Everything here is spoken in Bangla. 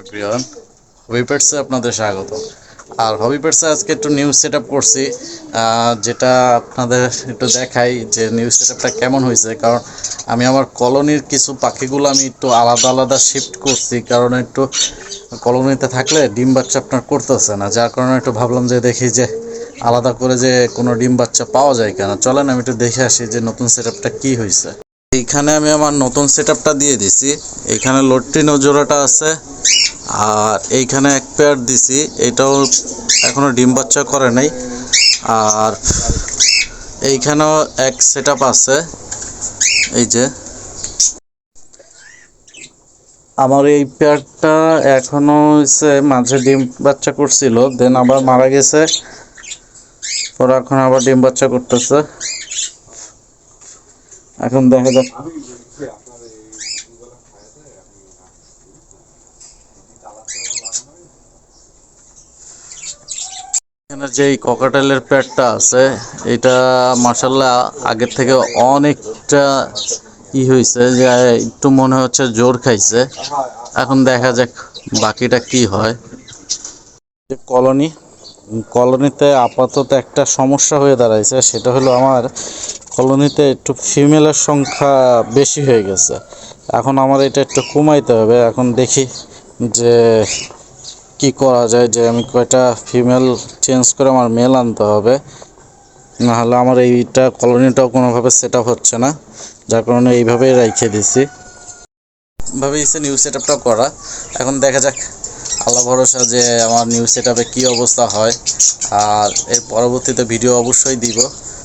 এভরিওয়ান। হবি পেটসে আপনাদের স্বাগত। আর হবি পেটসে আজকে একটু নিউজ সেট করছি যেটা আপনাদের একটু দেখাই যে নিউজ সেট কেমন হয়েছে। কারণ আমি আমার কলোনির কিছু পাখিগুলো আমি একটু আলাদা আলাদা শিফট করছি, কারণ একটু কলোনিতে থাকলে ডিম বাচ্চা আপনার করতেছে না। যার কারণে একটু ভাবলাম যে দেখি যে আলাদা করে যে কোনো ডিম বাচ্চা পাওয়া যায় কেন। চলেন আমি একটু দেখে আসি যে নতুন সেট আপটা কী হয়েছে। এইখানে আমি আমার নতুন সেট দিয়ে দিছি। এইখানে লোট্টিনো জোড়াটা আছে। আর এইখানে এক পেয়ার দিছি। এটাও এখনও ডিম বাচ্চা করে নাই। আর এইখানেও এক সেট আছে। এই যে। আমার এই পেয়ারটা এখনও হচ্ছে মাঝে ডিম বাচ্চা করছিল। দেন আবার মারা গেছে। পরে এখন আবার ডিম বাচ্চা করতেছে। এখন দেখা যাক। এখানে যে ককাটেলের প্যাডটা আছে, এটা মার্শাল্লাহ আগের থেকে অনেকটা ই হয়েছে যে একটু মনে হচ্ছে জোর খাইছে। এখন দেখা যাক বাকিটা কি হয়। যে কলোনি কলোনিতে আপাতত একটা সমস্যা হয়ে দাঁড়াইছে, সেটা হলো আমার কলোনিতে একটু ফিমেলের সংখ্যা বেশি হয়ে গেছে। এখন আমার এটা একটু কমাইতে হবে। এখন দেখি যে কি করা যায় যে আমি কয়টা ফিমেল চেঞ্জ করে আমার মেল আনতে হবে। নাহলে আমার এইটা কলোনিটাও কোনোভাবে সেট আপ হচ্ছে না। যার কারণে এইভাবেই রেখে দিছি। ভাবে ইসে নিউজ সেট করা। এখন দেখা যাক। আল্লাহ ভরসা যে আমার নিউ সেট আপে কী অবস্থা হয়। আর এর পরবর্তীতে ভিডিও অবশ্যই দিব।